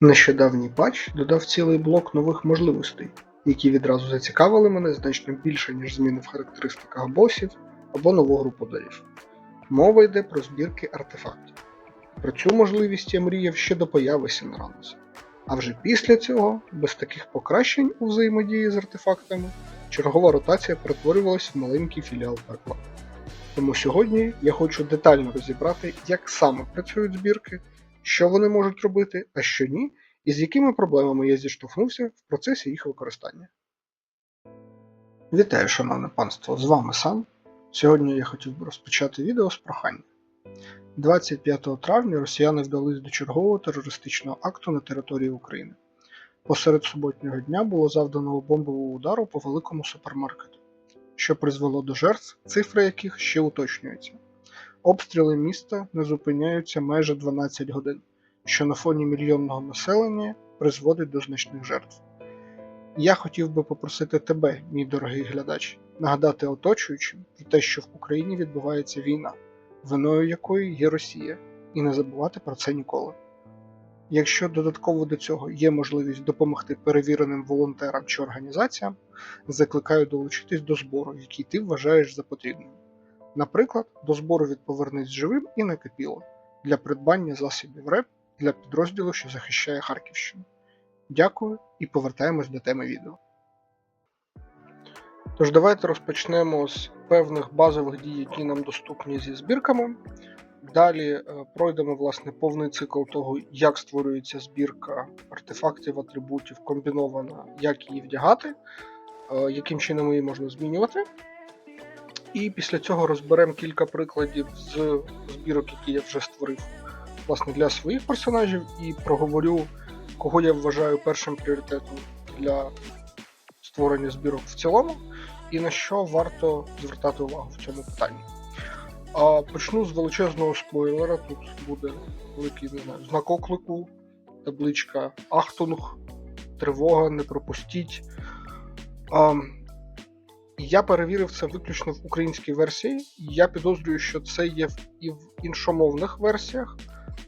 Нещодавній патч додав цілий блок нових можливостей, які відразу зацікавили мене значно більше, ніж зміни в характеристиках босів або нову групу дарів. Мова йде про збірки артефактів. Про цю можливість я мріяв ще до появи Сінрануса. А вже після цього, без таких покращень у взаємодії з артефактами, чергова ротація перетворювалась в маленький філіал пекла. Тому сьогодні я хочу детально розібрати, як саме працюють збірки, що вони можуть робити, а що ні, і з якими проблемами я зіштовхнувся в процесі їх використання. Вітаю, шановне панство! З вами Сан. Сьогодні я хотів би розпочати відео з прохання. 25 травня росіяни вдались до чергового терористичного акту на території України. Посеред суботнього дня було завдано бомбового удару по великому супермаркету, що призвело до жертв, цифри яких ще уточнюються. Обстріли міста не зупиняються майже 12 годин, що на фоні мільйонного населення призводить до значних жертв. Я хотів би попросити тебе, мій дорогий глядач, нагадати оточуючим про те, що в Україні відбувається війна, виною якої є Росія, і не забувати про це ніколи. Якщо додатково до цього є можливість допомогти перевіреним волонтерам чи організаціям, закликаю долучитись до збору, який ти вважаєш за потрібним. Наприклад, до збору від Повернись живим і накипіло для придбання засобів РЕП для підрозділу, що захищає Харківщину. Дякую і повертаємось до теми відео. Тож давайте розпочнемо з певних базових дій, які нам доступні зі збірками. Далі е, пройдемо власне повний цикл того, як створюється збірка артефактів, атрибутів, комбінована, як її вдягати, е, яким чином її можна змінювати. І після цього розберемо кілька прикладів з збірок, які я вже створив власне, для своїх персонажів, і проговорю, кого я вважаю першим пріоритетом для створення збірок в цілому, і на що варто звертати увагу в цьому питанні. А почну з величезного спойлера. Тут буде великий не знаю, знак оклику, табличка Ахтунг, тривога, не пропустіть. А, я перевірив це виключно в українській версії. Я підозрюю, що це є і в іншомовних версіях,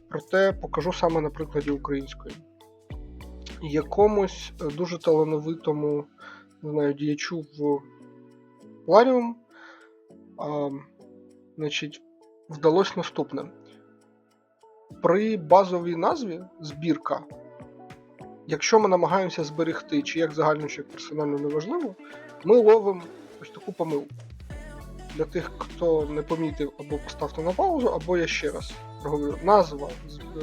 проте покажу саме на прикладі української. Якомусь е, дуже талановитому не знаю, діячу в Ларіум значить, вдалося наступне. При базовій назві збірка, якщо ми намагаємося зберегти, чи як загально, чи як персонально неважливо, ми ловимо ось таку помилку. Для тих, хто не помітив, або поставте на паузу, або я ще раз проговорю. Назва, е,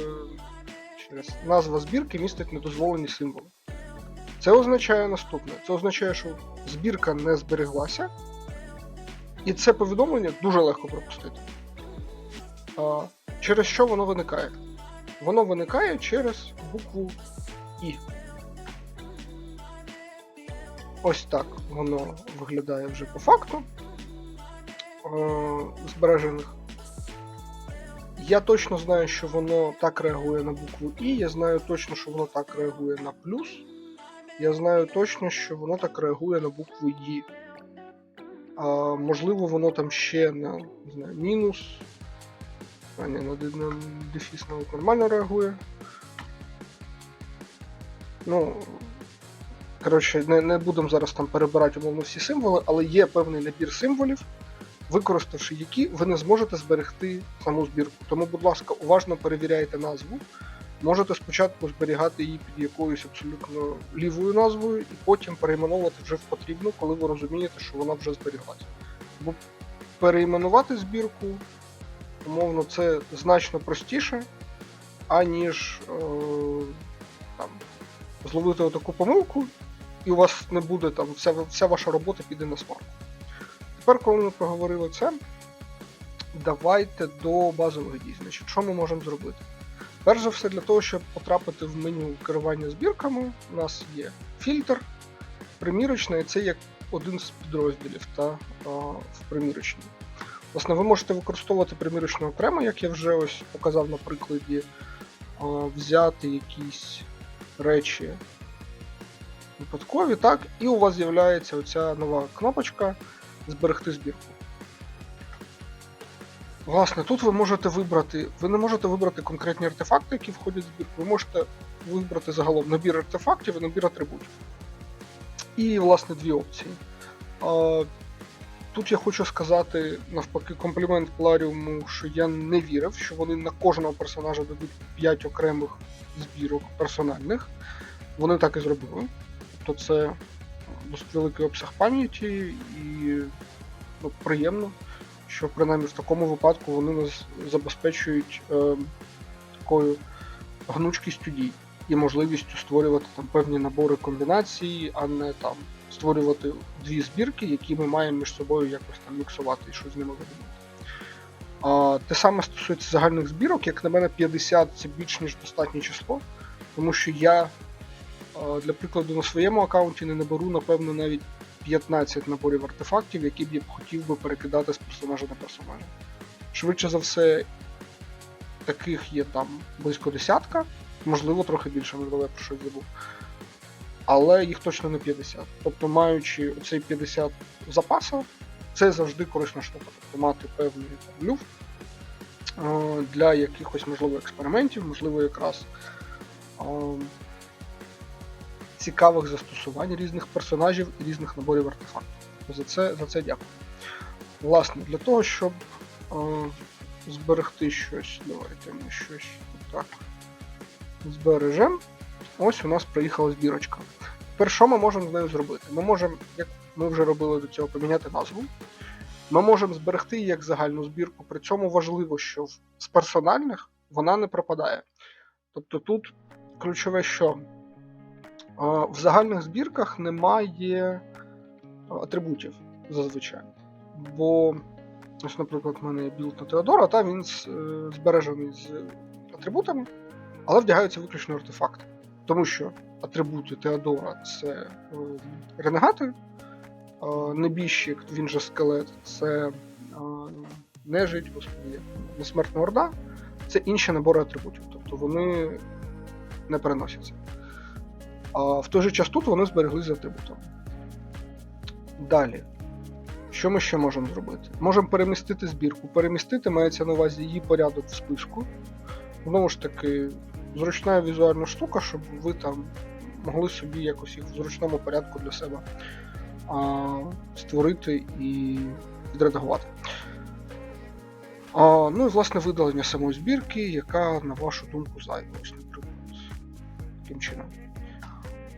ще назва збірки містить недозволені символи. Це означає наступне: це означає, що збірка не збереглася, і це повідомлення дуже легко пропустити. Через що воно виникає? Воно виникає через букву І. Ось так воно виглядає вже по факту е, збережених. Я точно знаю, що воно так реагує на букву І, я знаю точно, що воно так реагує на плюс. Я знаю точно, що воно так реагує на букву І. А, можливо, воно там ще на не знаю, мінус. А ні, на, на дефіс навіть нормально реагує. Ну, коротше, не, не будемо зараз там перебирати умовно всі символи, але є певний набір символів, використавши які, ви не зможете зберегти саму збірку. Тому, будь ласка, уважно перевіряйте назву. Можете спочатку зберігати її під якоюсь абсолютно лівою назвою, і потім перейменовувати вже в потрібну, коли ви розумієте, що вона вже зберіглася. Бо перейменувати збірку, умовно, це значно простіше, аніж е, там, зловити таку помилку, і у вас не буде там, вся, вся ваша робота піде на смарку. Тепер, коли ми проговорили це, давайте до базових дій. Значить, що ми можемо зробити? Перш за все, для того, щоб потрапити в меню керування збірками, у нас є фільтр, примірочна, і це як один з підрозділів та, а, в примірочній. Власне, ви можете використовувати примірочну окремо, як я вже ось показав на прикладі, а, взяти якісь речі випадкові, так, і у вас з'являється оця нова кнопочка Зберегти збірку. Власне, тут ви можете вибрати. Ви не можете вибрати конкретні артефакти, які входять в збірку. Ви можете вибрати загалом набір артефактів і набір атрибутів. І, власне, дві опції. Тут я хочу сказати навпаки комплімент Пларіуму, що я не вірив, що вони на кожного персонажа дадуть 5 окремих збірок персональних. Вони так і зробили. Тобто це досить великий обсяг пам'яті і ну, приємно, що принаймні в такому випадку вони нас забезпечують е, такою гнучкістю дій і можливістю створювати там певні набори комбінацій, а не там створювати дві збірки, які ми маємо між собою якось там міксувати і щось з ними видумати. А, те саме стосується загальних збірок, як на мене, 50 це більш ніж достатнє число, тому що я, для прикладу, на своєму аккаунті не наберу, напевно, навіть 15 наборів артефактів, які б я б хотів би перекидати з персонажа на персонажа. Швидше за все, таких є там близько десятка, можливо, трохи більше, можливо, я про щось забув. Але їх точно не 50. Тобто, маючи оцей 50 запасу, це завжди корисна штука. Тобто мати певний люфт е, для якихось, можливо, експериментів, можливо, якраз е, цікавих застосувань різних персонажів і різних наборів артефактів. За це, за це дякую. Власне, для того, щоб е, зберегти щось, давайте ми щось так збережемо. Ось у нас приїхала збірочка. Тепер що ми можемо з нею зробити? Ми можемо, як ми вже робили до цього, поміняти назву. Ми можемо зберегти її як загальну збірку. При цьому важливо, що з персональних вона не пропадає. Тобто тут ключове, що в загальних збірках немає атрибутів зазвичай. Бо, ось, наприклад, в мене є білд на Теодора, та він е, збережений з атрибутами, але вдягаються виключно артефакти. Тому що атрибути Теодора це е, ренегати, небіжчик, він же скелет, це е, нежить, господи, несмертна орда, це інші набори атрибутів, тобто вони не переносяться. А в той же час тут вони зберегли з атрибутами. Далі. Що ми ще можемо зробити? Можемо перемістити збірку. Перемістити мається на увазі її порядок в списку. Знову ж таки, зручна візуальна штука, щоб ви там могли собі якось їх в зручному порядку для себе а, створити і відредагувати. А, ну і власне видалення самої збірки, яка, на вашу думку, зайва. Ось, наприклад, таким чином.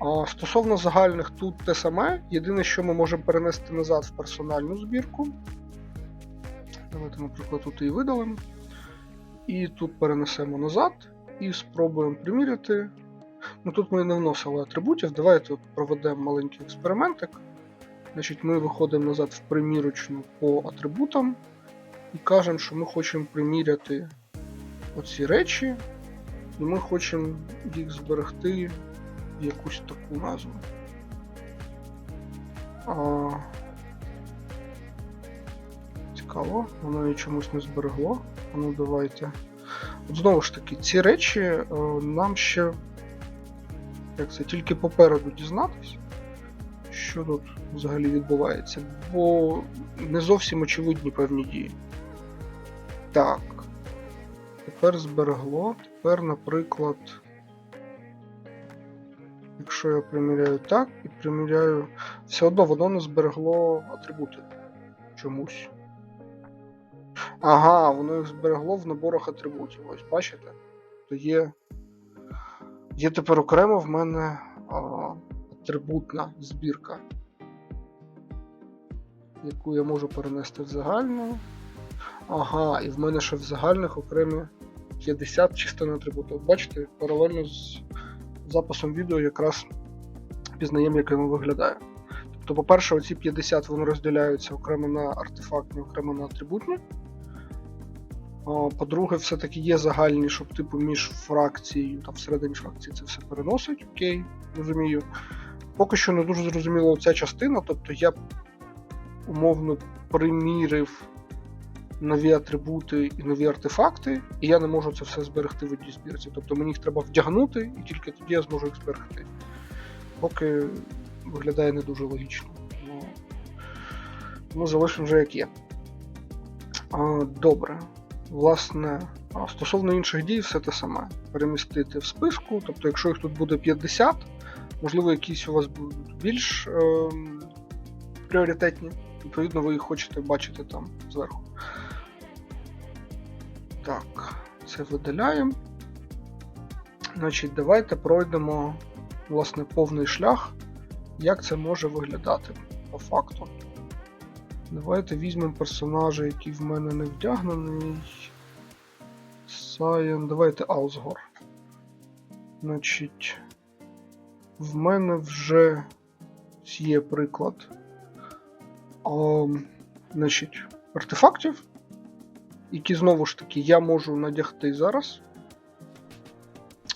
А, стосовно загальних, тут те саме. Єдине, що ми можемо перенести назад в персональну збірку. Давайте, наприклад, тут її видалимо. І тут перенесемо назад і спробуємо приміряти. Ну тут ми не вносили атрибутів. Давайте проведемо маленький експериментик. Значить, Ми виходимо назад в примірочну по атрибутам і кажемо, що ми хочемо приміряти оці речі, і ми хочемо їх зберегти в якусь таку назву. А... Цікаво, воно її чомусь не зберегло. Ну давайте. Знову ж таки, ці речі е, нам ще як це, тільки попереду дізнатись, що тут взагалі відбувається, бо не зовсім очевидні певні дії. Так. Тепер зберегло. Тепер, наприклад, якщо я приміряю так і приміряю. Все одно воно не зберегло атрибути чомусь. Ага, воно їх зберегло в наборах атрибутів. Ось бачите? То є. Є тепер окремо в мене а, атрибутна збірка, яку я можу перенести в загальну. Ага, і в мене ще в загальних окремі 50 частин атрибутів. Бачите, паралельно з записом відео якраз пізнаємо, як воно виглядає. Тобто, по-перше, оці 50 вони розділяються окремо на артефактні, окремо на атрибутні. По-друге, все-таки є загальні, щоб типу між фракцією та всередині фракції це все переносить. Окей, розумію. Поки що не дуже зрозуміла ця частина, тобто я умовно примірив нові атрибути і нові артефакти, і я не можу це все зберегти в одній збірці. Тобто мені їх треба вдягнути, і тільки тоді я зможу їх зберегти. Поки виглядає не дуже логічно. Ну, ну залишимо вже як є. А, Добре. Власне, стосовно інших дій, все те саме. Перемістити в списку. Тобто, якщо їх тут буде 50, можливо, якісь у вас будуть більш ем, пріоритетні. Відповідно, ви їх хочете бачити там зверху. Так, це видаляємо. Значить, давайте пройдемо власне повний шлях, як це може виглядати по факту. Давайте візьмемо персонажа, який в мене не вдягнений. Сайен. Давайте Аусгор. Значить, в мене вже є приклад а, значить, артефактів, які знову ж таки я можу надягти зараз.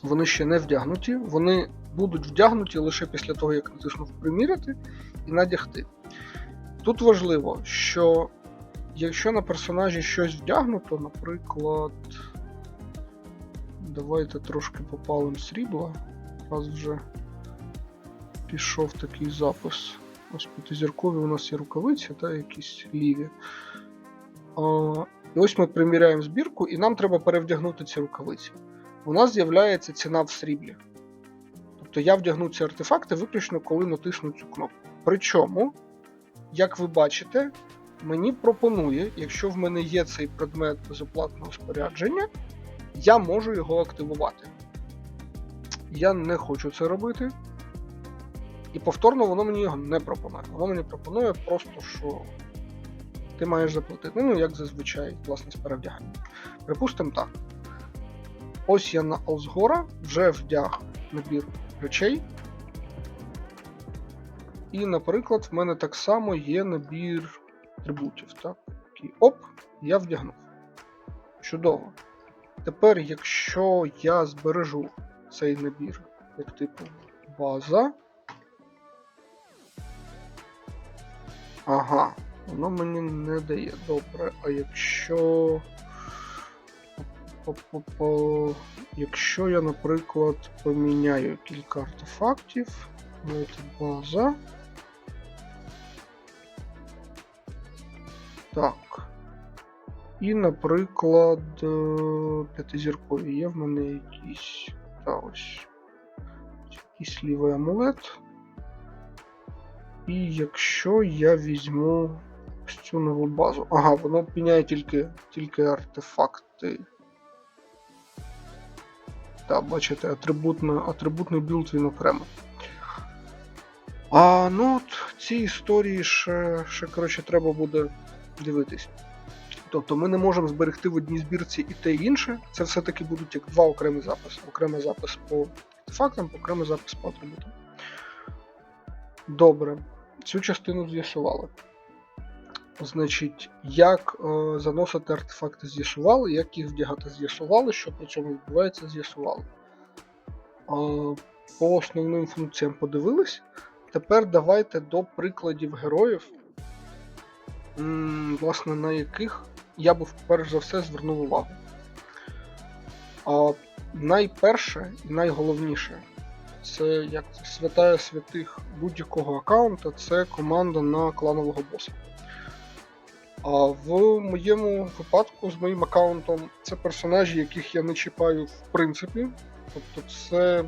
Вони ще не вдягнуті, вони будуть вдягнуті лише після того, як натиснув приміряти і надягти. Тут важливо, що якщо на персонажі щось вдягнуто, наприклад, давайте трошки попалим срібла, раз вже пішов такий запис. Ось п'ятизіркові у нас є рукавиці та якісь ліві. А, і ось ми приміряємо збірку, і нам треба перевдягнути ці рукавиці. У нас з'являється ціна в сріблі. Тобто я вдягну ці артефакти виключно, коли натисну цю кнопку. Причому, як ви бачите, мені пропонує, якщо в мене є цей предмет безоплатного спорядження, я можу його активувати. Я не хочу це робити. І повторно воно мені його не пропонує. Воно мені пропонує просто, що ти маєш заплатити. Ну, як зазвичай, власне, з перевдяганням. Припустимо так. Ось я на Алсгора вже вдяг набір речей. І, наприклад, в мене так само є набір атрибутів. Так? Такий оп, я вдягнув. Чудово. Тепер, якщо я збережу цей набір як типу база. Ага, воно мені не дає. Добре, а якщо. По-по-по... Якщо я, наприклад, поміняю кілька артефактів, давайте база. Так. І, наприклад, е, п'ятизіркові є в мене якісь. Та ось. Якийсь лівий амулет. І якщо я візьму ось цю нову базу. Ага, воно міняє тільки, тільки артефакти. Так, бачите, атрибутна, атрибутний білд він окремо. А ну от ці історії ще, ще коротше, треба буде дивитись. Тобто ми не можемо зберегти в одній збірці і те і інше. Це все-таки будуть як два окремі записи. Окремий запис по артефактам, окремий запис по атрибутам. Добре, цю частину з'ясували. Значить, як е, заносити артефакти з'ясували, як їх вдягати з'ясували, що при цьому відбувається, з'ясували. Е, по основним функціям подивились. Тепер давайте до прикладів героїв, власне, на яких я би перш за все звернув увагу. А найперше і найголовніше це як святая святих будь-якого аккаунта це команда на кланового боса. А в моєму випадку з моїм аккаунтом це персонажі, яких я не чіпаю в принципі. Тобто це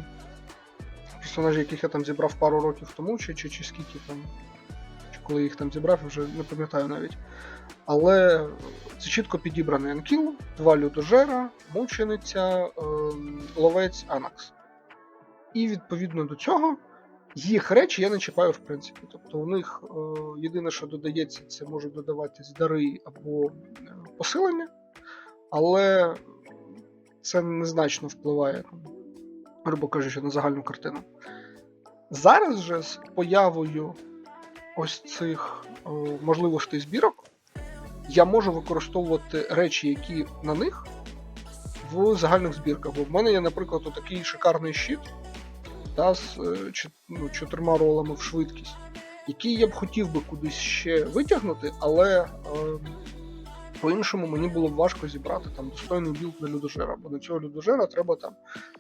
персонажі, яких я там зібрав пару років тому, чи чи, чи скільки там, коли їх там зібрав, вже не пам'ятаю навіть. Але це чітко підібраний анкіл, два людожера, мучениця, ем, ловець Анакс. І відповідно до цього їх речі я не чіпаю в принципі. Тобто у них е, єдине, що додається, це можуть додаватись дари або е, посилення, але це незначно впливає, грубо кажучи, на загальну картину. Зараз же з появою ось цих е, можливостей збірок я можу використовувати речі, які на них в загальних збірках. Бо в мене є, наприклад, такий шикарний щит та, з е, ну, чотирма ролами в швидкість, який я б хотів би кудись ще витягнути, але е, по-іншому мені було б важко зібрати там достойний білд на людожера, бо на цього людожера треба там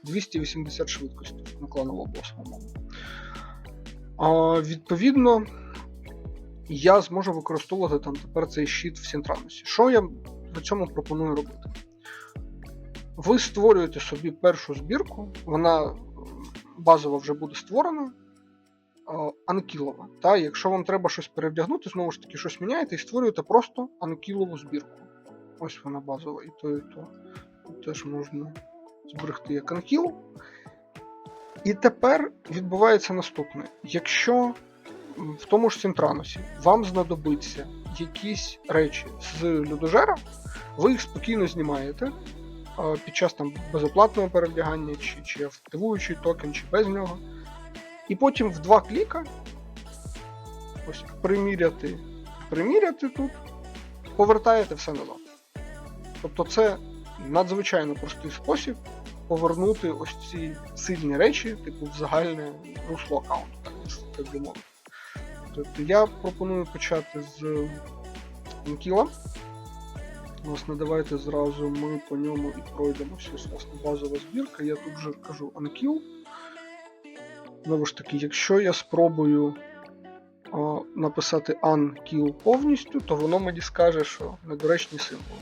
280 швидкості на кланового боса, умовно. Я зможу використовувати там тепер цей щит в Сінтранусі. Що я при цьому пропоную робити? Ви створюєте собі першу збірку, вона м, базово вже буде створена, е, анкілова. Та? Якщо вам треба щось перевдягнути, знову ж таки, щось міняєте і створюєте просто анкілову збірку. Ось вона базова, і то, і то. Теж можна зберегти як анкіл. І тепер відбувається наступне. Якщо в тому ж Сінтраносі вам знадобиться якісь речі з людожера, ви їх спокійно знімаєте під час там безоплатного перевдягання, чи, чи активуючий токен, чи без нього. І потім в два кліка ось приміряти, приміряти тут, повертаєте все назад. Тобто це надзвичайно простий спосіб повернути ось ці сильні речі, типу, в загальне русло аккаунту, так би мовити. Тобто я пропоную почати з Анкіла. Власне, давайте зразу ми по ньому і пройдемося. Ось, власне, базова збірка. Я тут вже кажу Анкіл. Знову ж таки, якщо я спробую а, написати Unkill повністю, то воно мені скаже, що недоречні символи.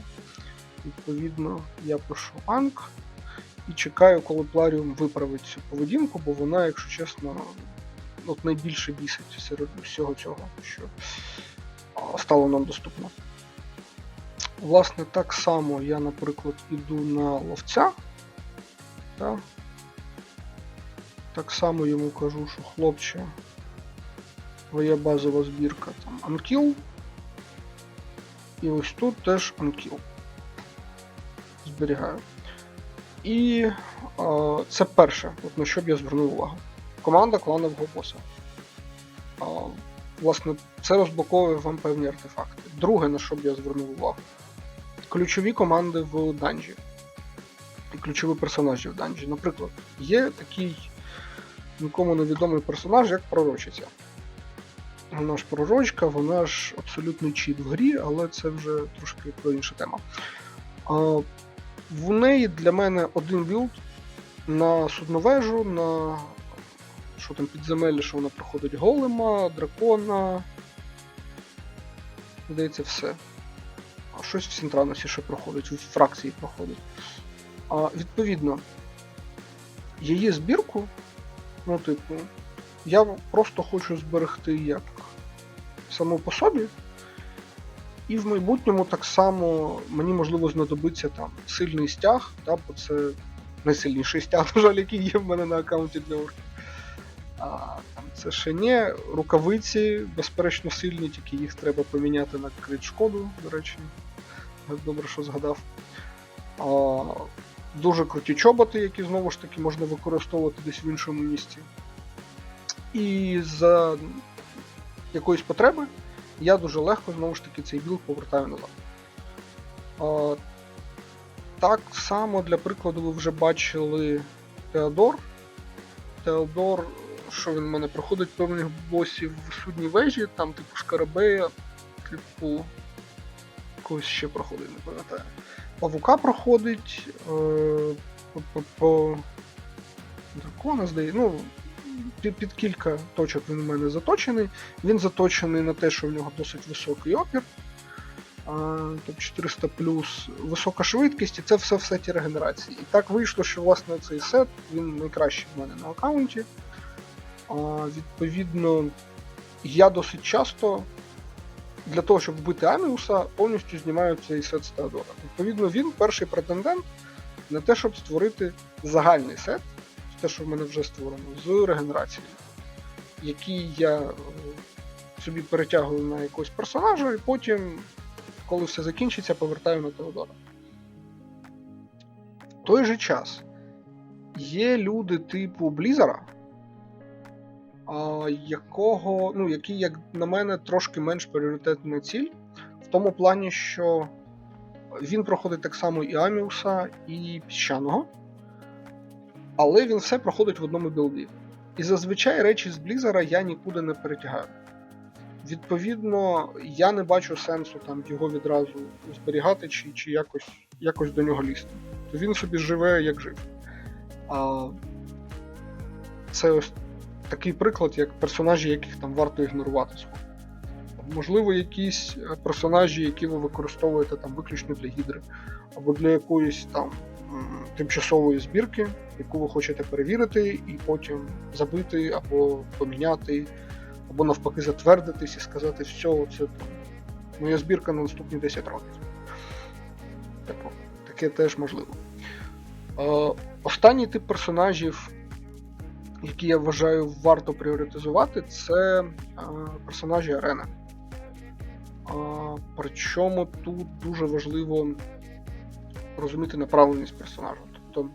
Відповідно, я пишу Ank і чекаю, коли Пларіум виправить цю поведінку, бо вона, якщо чесно, от найбільше бісить серед всього цього, що стало нам доступно. Власне, так само я, наприклад, іду на ловця. Так, так само йому кажу, що хлопче, твоя базова збірка там Unkill. І ось тут теж Unkill. Зберігаю. І а, це перше, от на що б я звернув увагу. Команда кланового боса. А, власне, це розблоковує вам певні артефакти. Друге, на що б я звернув увагу. Ключові команди в данжі. Ключові персонажі в данжі. Наприклад, є такий нікому невідомий персонаж, як пророчиця. Вона ж пророчка, вона ж абсолютний чіт в грі, але це вже трошки про інша тема. А, в неї для мене один білд на судновежу, на що там підземелля, що вона проходить голема, дракона. Здається, все. А щось в Сінтраносі ще проходить, в фракції проходить. А, відповідно, її збірку, ну, типу, я просто хочу зберегти як саму по собі. І в майбутньому так само мені можливо знадобиться там сильний стяг, та, бо це найсильніший стяг, на жаль, який є в мене на аккаунті для орків. А, там це ще не рукавиці, безперечно сильні, тільки їх треба поміняти на крит шкоду, до речі. Добре, що згадав. А, дуже круті чоботи, які знову ж таки можна використовувати десь в іншому місці. І за якоїсь потреби я дуже легко знову ж таки цей білд повертаю назад. А, так само, для прикладу, ви вже бачили Теодор. Теодор, що він в мене проходить певних босів в судній вежі, там типу Шкарабея, типу. Когось ще проходить, не пам'ятаю. Павука проходить. Е, по, по, дракона, здається. Ну, під, під кілька точок він у мене заточений. Він заточений на те, що в нього досить високий опір. Тобто 400 плюс висока швидкість, і це все в сеті регенерації. І так вийшло, що власне цей сет він найкращий в мене на аккаунті. Відповідно, я досить часто для того, щоб вбити Аміуса, повністю знімаю цей сет з Теодора. Відповідно, він перший претендент на те, щоб створити загальний сет, те, що в мене вже створено, з регенерацією, який я е, собі перетягую на якогось персонажа, і потім, коли все закінчиться, повертаю на Теодора. В той же час є люди типу Блізера, якого, ну, який, як на мене, трошки менш пріоритетна ціль, в тому плані, що він проходить так само і Аміуса, і Піщаного, але він все проходить в одному білді. І зазвичай речі з Блізера я нікуди не перетягаю. Відповідно, я не бачу сенсу там його відразу зберігати чи, чи якось, якось до нього лізти. То він собі живе як жив. А, це ось такий приклад, як персонажі, яких там варто ігнорувати. Можливо, якісь е, персонажі, які ви використовуєте там виключно для гідри, або для якоїсь там тимчасової збірки, яку ви хочете перевірити, і потім забити або поміняти, або навпаки затвердитись і сказати, все, це моя збірка на наступні 10 років. Типу, таке теж можливо. Е, останній тип персонажів, які я вважаю варто пріоритизувати, це персонажі арени. Причому тут дуже важливо розуміти направленість персонажа. Тобто,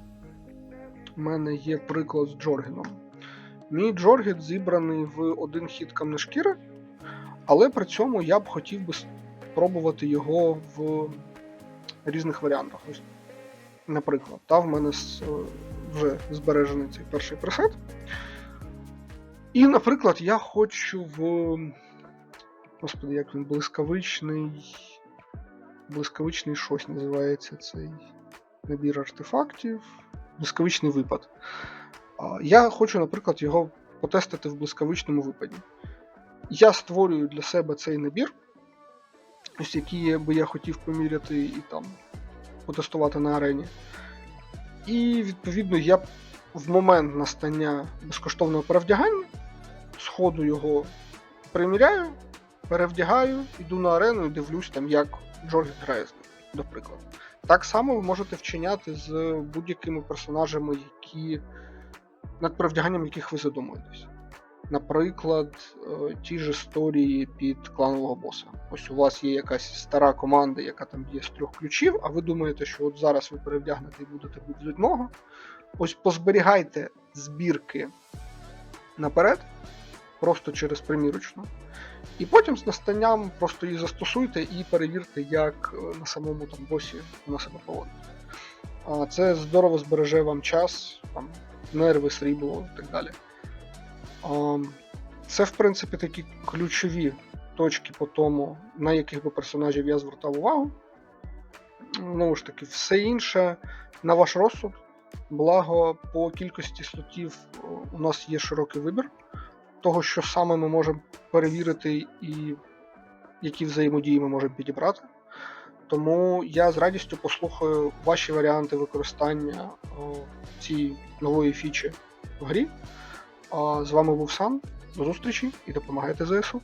в мене є приклад з Джоргіном. Мій Джоргіт зібраний в один хід камнешкіри, але при цьому я б хотів би спробувати його в різних варіантах. Ось, наприклад, та в мене е, вже збережений цей перший пресет. І, наприклад, я хочу в. Господи, як він блискавичний. Блискавичний щось називається цей набір артефактів. Блискавичний випад. Я хочу, наприклад, його потестити в блискавичному випаді. Я створюю для себе цей набір, ось які би я хотів поміряти і там потестувати на арені. І відповідно я в момент настання безкоштовного перевдягання сходу його приміряю, перевдягаю, йду на арену і дивлюсь там, як Джордж грає з ним, до. Так само ви можете вчиняти з будь-якими персонажами, які над перевдяганням яких ви задумуєтесь. Наприклад, е, ті ж історії під кланового боса. Ось у вас є якась стара команда, яка там є з трьох ключів, а ви думаєте, що от зараз ви перевдягнете і будете бути з одного. Ось позберігайте збірки наперед, просто через примірочну. І потім з настанням просто її застосуйте і перевірте, як е, на самому там босі вона себе поводить. Це здорово збереже вам час, там, нерви, срібло і так далі. Це, в принципі, такі ключові точки по тому, на яких би персонажів я звертав увагу. Знову ж таки, все інше на ваш розсуд. Благо, по кількості слотів у нас є широкий вибір того, що саме ми можемо перевірити і які взаємодії ми можемо підібрати. Тому я з радістю послухаю ваші варіанти використання о, цієї нової фічі в грі. З вами був Сан. До зустрічі і допомагайте ЗСУ.